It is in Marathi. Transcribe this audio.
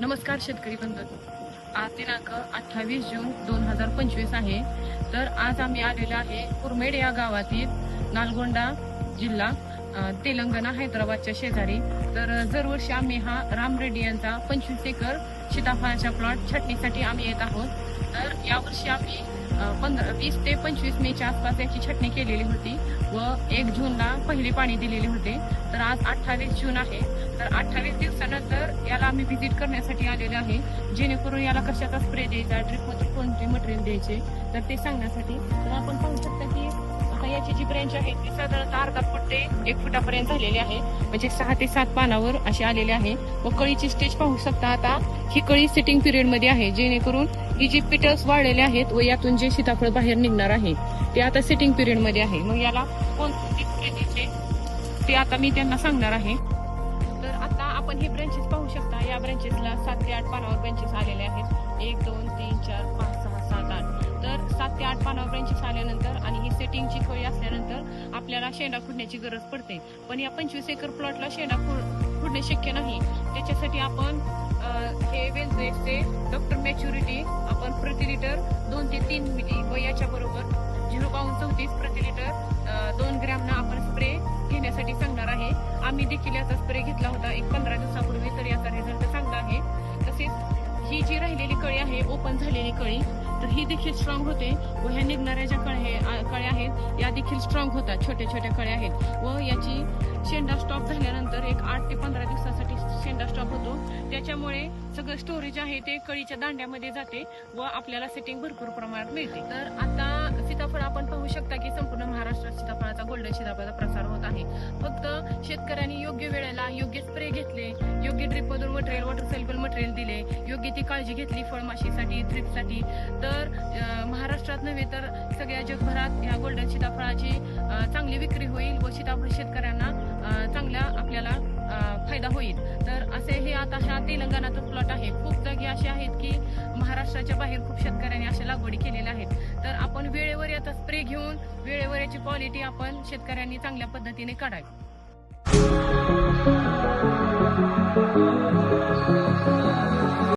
नमस्कार शेतकरी बंधू. आज दिनांक अठ्ठावीस जून दोन हजार पंचवीस आहे. तर आज आम्ही आलेलो आहे कुरमेड या गावातील नालगोंडा जिल्हा तेलंगणा हैदराबादच्या शेजारी. तर दरवर्षी आम्ही हा राम रेड्डी यांचा पंचवीस एकर सीताफळाच्या प्लॉट छटणीसाठी आम्ही येत आहोत. तर यावर्षी आम्ही पंधरा वीस ते पंचवीस मेच्या आसपास याची छटणी केलेली होती व एक जूनला पहिली पाणी दिलेले होते. तर आज अठ्ठावीस जून आहे. तर अठ्ठावीस आम्ही व्हिजिट करण्यासाठी आलेले आहे. जेणेकरून याला कशाचा स्प्रे द्यायचा ड्रिपमध्ये कोणते मटेरियल द्यायचे तर ते सांगण्यासाठी. तर आपण पाहू शकता की आता याची जी ब्रँच आहे ती साधारणतः अर्धा फूट ते एक फुटापर्यंत झालेली आहे. म्हणजे सहा ते सात पानावर अशी आलेली आहे. व कळीची स्टेज पाहू शकता आता ही कळी सिटिंग पिरियडमध्ये आहे. जेणेकरून ही जी पिटल्स वाढलेले आहेत व यातून जे सीताफळ बाहेर निघणार आहे ते आता सिटिंग पिरियडमध्ये आहे. मग याला कोणते ते आता मी त्यांना सांगणार आहे. तर आता आपण हे ब्रँचेस पाहू या ब्रँचेसला सात ते आठ पानावर ब्रँचेस आलेले आहेत. एक दोन तीन चार पाच सहा सात आठ. तर सात ते आठ पानावर ब्रँचेस आल्यानंतर आणि ही सेटिंगची खोई असल्यानंतर आपल्याला शेंडा खुडण्याची गरज पडते. पण या पंचवीस एकर प्लॉटला शेंडा खुड खुडणे शक्य नाही. त्याच्यासाठी आपण हे वेलवेटचे डॉक्टर मॅच्युरिटी आपण प्रति लिटर दोन ते तीन मिली व घेण्यासाठी सांगणार आहे. आम्ही देखील याचा स्प्रे घेतला होता. एक पंधरा दिवसापूर्वी तर याचा रिझल्ट चांगला आहे. तसेच ही जी राहिलेली कळी आहे ओपन झालेली कळी तर ही देखील स्ट्रॉंग होते व ह्या निघणाऱ्या ज्या कळ्या कळ्या आहेत या देखील स्ट्रॉंग होतात. छोट्या छोट्या कळ्या आहेत. व याची शेंडा स्टॉप झाल्यानंतर एक आठ ते पंधरा दिवसासाठी शेंडा स्टॉप होतो. त्याच्यामुळे सगळं स्टोरेज आहे ते कळीच्या दांड्यामध्ये जाते व आपल्याला सेटिंग भरपूर प्रमाणात मिळते. तर आता सीताफळ आपण पाहू शकता की संपूर्ण महाराष्ट्रात सीताफळाचा गोल्डन सीताफळाचा प्रसार होत आहे. फक्त शेतकऱ्यांनी योग्य वेळेला योग्य स्प्रे घेतले योग्य ड्रिपमधून मटेरियल वॉटर सेल्बल मटेरियल दिले योग्य ती काळजी घेतली फळमाशीसाठी ड्रिपसाठी तर महाराष्ट्रात नव्हे तर सगळ्या जगभरात या गोल्डन सीताफळाची चांगली विक्री होईल व सीताफळ शेतकऱ्यांना चांगला आपल्याला फायदा होईल. समस्या हे आता हा तेलंगणाचा प्लॉट आहे. खूप जागी अशी आहेत की महाराष्ट्राच्या बाहेर खूप शेतकऱ्यांनी अशा लागवडी केलेल्या आहेत. तर आपण वेळेवर याचा स्प्रे घेऊन वेळेवर याची क्वालिटी आपण शेतकऱ्यांनी चांगल्या पद्धतीने काढावी.